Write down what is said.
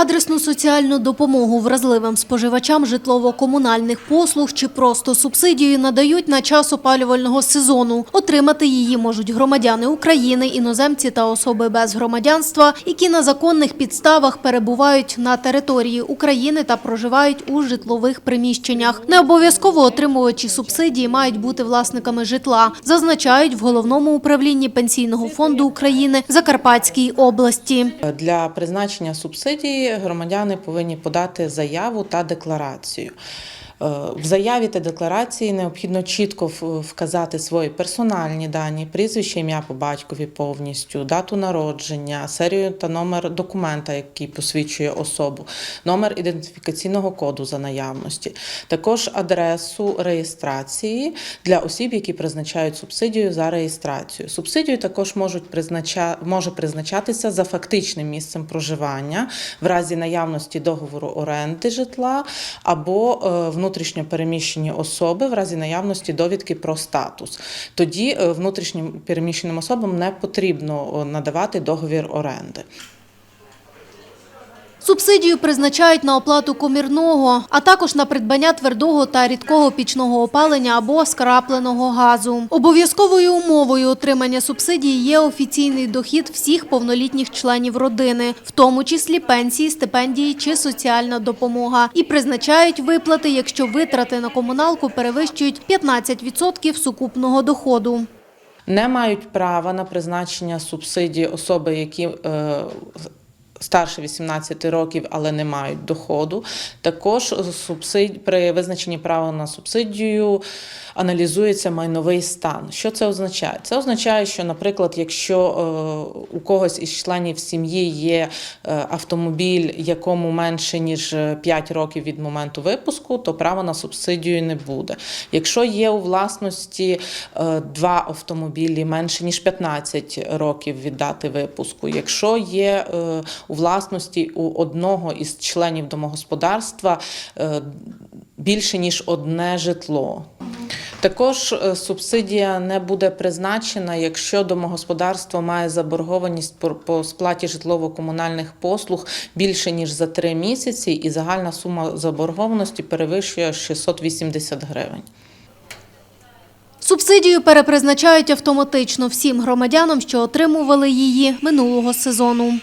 Адресну соціальну допомогу вразливим споживачам житлово-комунальних послуг чи просто субсидію надають на час опалювального сезону. Отримати її можуть громадяни України, іноземці та особи без громадянства, які на законних підставах перебувають на території України та проживають у житлових приміщеннях. Не обов'язково отримувачі субсидії мають бути власниками житла, зазначають в головному управлінні пенсійного фонду України Закарпатській області. Для призначення субсидії громадяни повинні подати заяву та декларацію. Е, В заяві та декларації необхідно чітко вказати свої персональні дані, прізвище, ім'я по батькові повністю, дату народження, серію та номер документа, який посвідчує особу, номер ідентифікаційного коду за наявності, також адресу реєстрації для осіб, які призначають субсидію за реєстрацію. Субсидію також можуть признача... може призначатися за фактичним місцем проживання в разі наявності договору оренди житла або е, внутрішньо переміщені особи в разі наявності довідки про статус. Тоді е, внутрішнім переміщеним особам не потрібно е, надавати договір оренди. Субсидію призначають на оплату комірного, а також на придбання твердого та рідкого пічного опалення або скрапленого газу. Обов'язковою умовою отримання субсидії є офіційний дохід всіх повнолітніх членів родини, в тому числі пенсії, стипендії чи соціальна допомога. І призначають виплати, якщо витрати на комуналку перевищують 15% сукупного доходу. Не мають права на призначення субсидії особи, які е, старше 18 років, але не мають доходу. Також субсид... при визначенні права на субсидію аналізується майновий стан. Що це означає? Це означає, що, наприклад, якщо е, у когось із членів сім'ї є е, автомобіль, якому менше ніж 5 років від моменту випуску, то права на субсидію не буде. Якщо є у власності е, два автомобілі менше ніж 15 років від дати випуску, якщо є е, у власності у одного із членів домогосподарства е, більше ніж одне житло. Також е, субсидія не буде призначена, якщо домогосподарство має заборгованість по, сплаті житлово-комунальних послуг більше ніж за три місяці, і загальна сума заборгованості перевищує 680 гривень. Субсидію перепризначають автоматично всім громадянам, що отримували її минулого сезону.